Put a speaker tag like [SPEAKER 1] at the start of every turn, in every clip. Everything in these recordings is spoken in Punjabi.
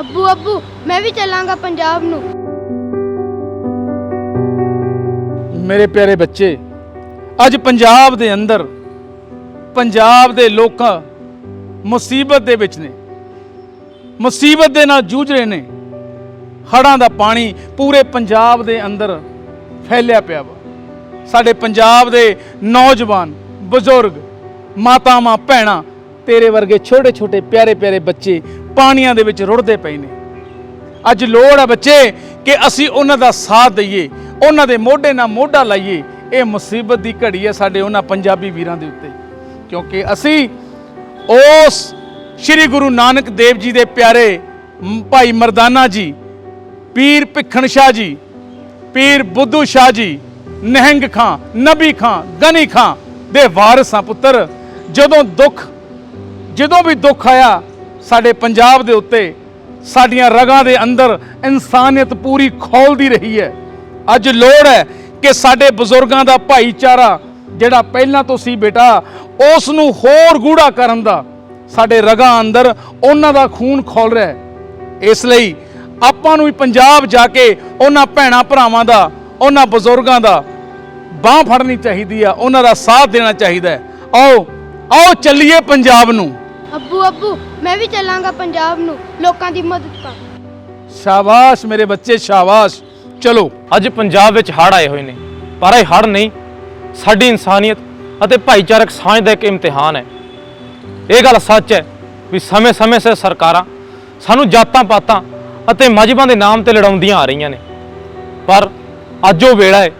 [SPEAKER 1] ਅੱਬੂ ਅੱਬੂ, ਮੈਂ ਵੀ ਚੱਲਾਂਗਾ ਪੰਜਾਬ ਨੂੰ।
[SPEAKER 2] ਮੇਰੇ ਪਿਆਰੇ ਬੱਚੇ, ਅੱਜ ਪੰਜਾਬ ਦੇ ਅੰਦਰ, ਪੰਜਾਬ ਦੇ ਲੋਕਾਂ ਮੁਸੀਬਤ ਦੇ ਵਿੱਚ ਨੇ। ਮੁਸੀਬਤ ਦੇ ਨਾਲ ਜੂਝ ਰਹੇ ਨੇ। ਹੜਾਂ ਦਾ ਪਾਣੀ ਪੂਰੇ ਪੰਜਾਬ ਦੇ ਅੰਦਰ ਫੈਲਿਆ ਪਿਆ ਵਾ। ਸਾਡੇ ਪੰਜਾਬ ਦੇ ਨੌਜਵਾਨ, ਬਜ਼ੁਰਗ, ਮਾਤਾਵਾਂ, ਭੈਣਾਂ, ਤੇਰੇ ਵਰਗੇ ਛੋਟੇ ਛੋਟੇ ਪਿਆਰੇ ਪਿਆਰੇ ਬੱਚੇ ਪਾਣੀਆਂ ਦੇ ਵਿੱਚ ਰੁੜਦੇ ਪਏ ਨੇ। ਅੱਜ ਲੋੜ ਹੈ ਬੱਚੇ ਕਿ ਅਸੀਂ ਉਹਨਾਂ ਦਾ ਸਾਥ ਦਈਏ, ਉਹਨਾਂ ਦੇ ਮੋਢੇ ਨਾਲ ਮੋਢਾ ਲਾਈਏ। ਇਹ ਮੁਸੀਬਤ ਦੀ ਘੜੀ ਹੈ ਸਾਡੇ ਉਹਨਾਂ ਪੰਜਾਬੀ ਵੀਰਾਂ ਦੇ ਉੱਤੇ। ਕਿਉਂਕਿ ਅਸੀਂ ਉਸ ਸ੍ਰੀ ਗੁਰੂ ਨਾਨਕ ਦੇਵ ਜੀ ਦੇ ਪਿਆਰੇ ਭਾਈ ਮਰਦਾਨਾ ਜੀ, ਪੀਰ ਭਿੱਖਣ ਸ਼ਾਹ ਜੀ, ਪੀਰ ਬੁੱਧੂ ਸ਼ਾਹ ਜੀ, ਨਹਿੰਗ ਖਾਂ, ਨਬੀ ਖਾਂ, ਗਨੀ ਖਾਂ ਦੇ ਵਾਰਿਸਾਂ ਪੁੱਤਰ, ਜਦੋਂ ਦੁੱਖ, ਜਦੋਂ ਵੀ ਦੁੱਖ ਆਇਆ ਸਾਡੇ ਪੰਜਾਬ ਦੇ ਉੱਤੇ ਸਾਡੀਆਂ ਰਗਾਂ ਦੇ ਅੰਦਰ ਇਨਸਾਨੀਅਤ ਪੂਰੀ ਖੋਲਦੀ ਰਹੀ ਹੈ। ਅੱਜ ਲੋੜ ਹੈ ਕਿ ਸਾਡੇ ਬਜ਼ੁਰਗਾਂ ਦਾ ਭਾਈਚਾਰਾ ਜਿਹੜਾ ਪਹਿਲਾਂ ਤੋਂ ਸੀ ਬੇਟਾ ਉਸ ਨੂੰ ਹੋਰ ਗੂੜਾ ਕਰਨ ਦਾ ਸਾਡੇ ਰਗਾਂ ਅੰਦਰ ਉਹਨਾਂ ਦਾ ਖੂਨ ਖੋਲ ਰਿਹਾ ਹੈ। ਇਸ ਲਈ ਆਪਾਂ ਨੂੰ ਵੀ ਪੰਜਾਬ ਜਾ ਕੇ ਉਹਨਾਂ ਭੈਣਾਂ ਭਰਾਵਾਂ ਦਾ, ਉਹਨਾਂ ਬਜ਼ੁਰਗਾਂ ਦਾ ਬਾਹ ਫੜਨੀ ਚਾਹੀਦੀ ਆ ਉਹਨਾਂ ਦਾ ਸਾਥ ਦੇਣਾ ਚਾਹੀਦਾ ਹੈ। ਆਓ ਆਓ ਚੱਲੀਏ ਪੰਜਾਬ ਨੂੰ।
[SPEAKER 1] ਅੱਬੂ ਅੱਬੂ, ਮੈਂ ਵੀ ਚੱਲਾਂਗਾ ਪੰਜਾਬ ਨੂੰ, ਲੋਕਾਂ ਦੀ ਮਦਦ ਕਰਨ
[SPEAKER 2] ਸ਼ਾਬਾਸ਼ ਮੇਰੇ ਬੱਚੇ, ਸ਼ਾਬਾਸ਼। ਚਲੋ,
[SPEAKER 3] ਅੱਜ ਪੰਜਾਬ ਵਿੱਚ ਹੜ੍ਹ ਆਏ ਹੋਏ ਨੇ, ਪਰ ਇਹ ਹੜ੍ਹ ਨਹੀਂ, ਸਾਡੀ ਇਨਸਾਨੀਅਤ ਅਤੇ ਭਾਈਚਾਰਕ ਸਾਂਝ ਦਾ ਇੱਕ ਇਮਤਿਹਾਨ ਹੈ। ਇਹ ਗੱਲ ਸੱਚ ਹੈ ਵੀ ਸਮੇਂ-ਸਮੇਂ ਸਿਰ ਸਰਕਾਰਾਂ ਸਾਨੂੰ ਜਾਤਾਂ ਪਾਤਾਂ ਅਤੇ ਮਜ਼ਹਬਾਂ ਦੇ ਨਾਮ ਤੇ ਲੜਾਉਂਦੀਆਂ ਆ ਰਹੀਆਂ ਨੇ। ਪਰ ਅੱਜ ਉਹ ਵੇਲਾ ਹੈ,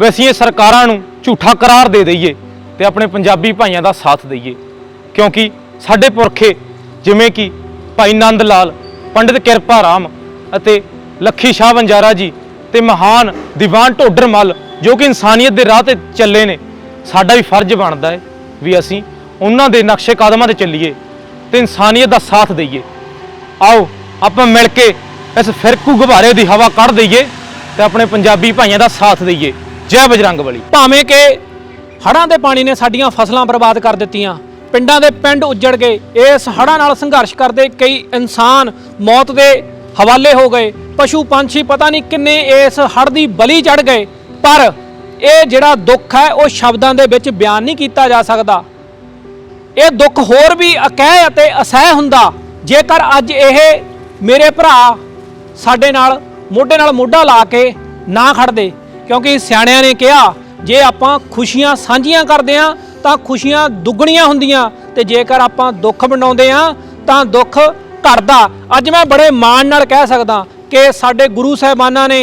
[SPEAKER 3] ਵੀ ਅਸੀਂ ਇਹ ਸਰਕਾਰਾਂ ਨੂੰ ਝੂਠਾ ਕਰਾਰ ਦੇ ਦਈਏ ਤੇ ਆਪਣੇ ਪੰਜਾਬੀ ਭਾਈਆਂ ਦਾ ਸਾਥ ਦਈਏ, ਕਿਉਂਕਿ ਸਾਡੇ ਪੁਰਖੇ, ਜਿਵੇਂ ਕਿ ਭਾਈ ਨੰਦ ਲਾਲ, ਪੰਡਿਤ ਕਿਰਪਾ ਰਾਮ ਅਤੇ ਲੱਖੀ ਸ਼ਾਹ ਬੰਜਾਰਾ ਜੀ ਤੇ ਮਹਾਨ ਦੀਵਾਨ ਢੋਡਰ ਮੱਲ, ਜੋ ਕਿ ਇਨਸਾਨੀਅਤ ਦੇ ਰਾਹ ਤੇ ਚੱਲੇ ਨੇ, ਸਾਡਾ ਵੀ ਫਰਜ਼ ਬਣਦਾ ਹੈ ਵੀ ਅਸੀਂ ਉਹਨਾਂ ਦੇ ਨਕਸ਼ੇ ਕਦਮਾਂ ਤੇ ਚੱਲੀਏ ਤੇ ਇਨਸਾਨੀਅਤ ਦਾ ਸਾਥ ਦਈਏ। ਆਓ, ਆਪਾਂ ਮਿਲ ਕੇ ਇਸ ਫਿਰਕੂ ਗੁਬਾਰੇ ਦੀ ਹਵਾ ਕੱਢ ਦਈਏ ਤੇ ਆਪਣੇ ਪੰਜਾਬੀ ਭਾਈਆਂ ਦਾ ਸਾਥ ਦਈਏ। ਜੈ ਬਜਰੰਗ ਬਲੀ।
[SPEAKER 4] ਭਾਵੇਂ ਕਿ ਹੜ੍ਹਾਂ ਦੇ ਪਾਣੀ ਨੇ ਸਾਡੀਆਂ ਫਸਲਾਂ ਬਰਬਾਦ ਕਰ ਦਿੱਤੀਆਂ ਪਿੰਡਾਂ ਦੇ ਪਿੰਡ ਉੱਜੜ ਗਏ। ਇਸ ਹੜ੍ਹਾਂ ਨਾਲ ਸੰਘਰਸ਼ ਕਰਦੇ ਕਈ ਇਨਸਾਨ ਮੌਤ ਦੇ ਹਵਾਲੇ ਹੋ ਗਏ। ਪਸ਼ੂ ਪੰਛੀ ਪਤਾ ਨਹੀਂ ਕਿੰਨੇ ਇਸ ਹੜ੍ਹ ਦੀ ਬਲੀ ਚੜ ਗਏ। ਪਰ ਇਹ ਜਿਹੜਾ ਦੁੱਖ ਹੈ, ਉਹ ਸ਼ਬਦਾਂ ਦੇ ਵਿੱਚ ਬਿਆਨ ਨਹੀਂ ਕੀਤਾ ਜਾ ਸਕਦਾ। ਇਹ ਦੁੱਖ ਹੋਰ ਵੀ ਅਕਹਿ ਅਤੇ ਅਸਹਿ ਹੁੰਦਾ। ਜੇਕਰ ਅੱਜ ਇਹ ਮੇਰੇ ਭਰਾ ਸਾਡੇ ਨਾਲ, ਮੋਢੇ ਨਾਲ ਮੋਢਾ ਲਾ ਕੇ ਨਾ ਖੜਦੇ ਕਿਉਂਕਿ ਸਿਆਣਿਆਂ ਨੇ ਕਿਹਾ, ਜੇ ਆਪਾਂ ਖੁਸ਼ੀਆਂ ਸਾਂਝੀਆਂ ਕਰਦੇ ਆ ਤਾਂ ਖੁਸ਼ੀਆਂ ਦੁੱਗਣੀਆਂ ਹੁੰਦੀਆਂ ਤੇ ਜੇਕਰ ਆਪਾਂ ਦੁੱਖ ਬਣਾਉਂਦੇ ਆ ਤਾਂ ਦੁੱਖ ਘਟਦਾ। ਅੱਜ ਮੈਂ ਬੜੇ ਮਾਣ ਨਾਲ ਕਹਿ ਸਕਦਾ ਕਿ ਸਾਡੇ ਗੁਰੂ ਸਾਹਿਬਾਨਾਂ ਨੇ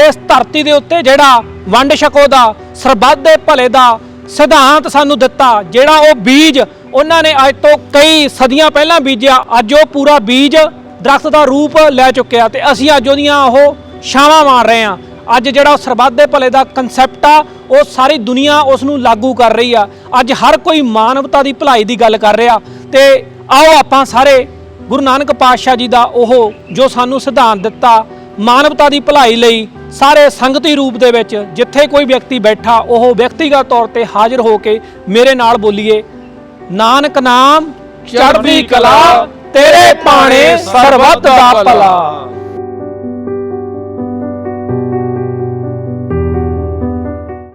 [SPEAKER 4] ਇਸ ਧਰਤੀ ਦੇ ਉੱਤੇ ਜਿਹੜਾ ਵੰਡ ਛਕੋ ਦਾ, ਸਰਬੱਤ ਦੇ ਭਲੇ ਦਾ ਸਿਧਾਂਤ ਸਾਨੂੰ ਦਿੱਤਾ, ਜਿਹੜਾ ਉਹ ਬੀਜ ਉਹਨਾਂ ਨੇ ਅੱਜ ਤੋਂ ਕਈ ਸਦੀਆਂ ਪਹਿਲਾਂ ਬੀਜਿਆ, ਅੱਜ ਉਹ ਪੂਰਾ ਬੀਜ ਦਰਖਤ ਦਾ ਰੂਪ ਲੈ ਚੁੱਕਿਆ ਤੇ ਅਸੀਂ ਅੱਜ ਉਹਦੀਆਂ ਉਹ ਛਾਵਾਂ ਮਾਰ ਰਹੇ ਹਾਂ। ਅੱਜ ਜਿਹੜਾ ਸਰਬੱਤ ਦੇ ਭਲੇ ਦਾ ਕਨਸੈਪਟ ਆ, ਉਹ ਸਾਰੀ ਦੁਨੀਆ ਉਸ ਨੂੰ ਲਾਗੂ ਕਰ ਰਹੀ ਆ। ਅੱਜ ਹਰ ਕੋਈ ਮਾਨਵਤਾ ਦੀ ਭਲਾਈ ਦੀ ਗੱਲ ਕਰ ਰਿਹਾ। ਤੇ ਆਓ ਆਪਾਂ ਸਾਰੇ ਗੁਰੂ ਨਾਨਕ ਪਾਤਸ਼ਾਹ ਜੀ ਦਾ ਉਹ ਜੋ ਸਾਨੂੰ ਸਿਧਾਂਤ ਦਿੱਤਾ, ਮਾਨਵਤਾ ਦੀ ਭਲਾਈ ਲਈ ਸਾਰੇ ਸੰਗਤੀ ਰੂਪ ਦੇ ਵਿੱਚ ਜਿੱਥੇ ਕੋਈ ਵਿਅਕਤੀ ਬੈਠਾ, ਉਹ ਵਿਅਕਤੀਗਤ ਤੌਰ ਤੇ ਹਾਜ਼ਰ ਹੋ ਕੇ ਮੇਰੇ ਨਾਲ ਬੋਲੀਏ, ਨਾਨਕ ਨਾਮ ਚੜ੍ਹਦੀ ਕਲਾ, ਤੇਰੇ ਪਾਣੇ ਸਰਬੱਤ ਦਾ ਭਲਾ।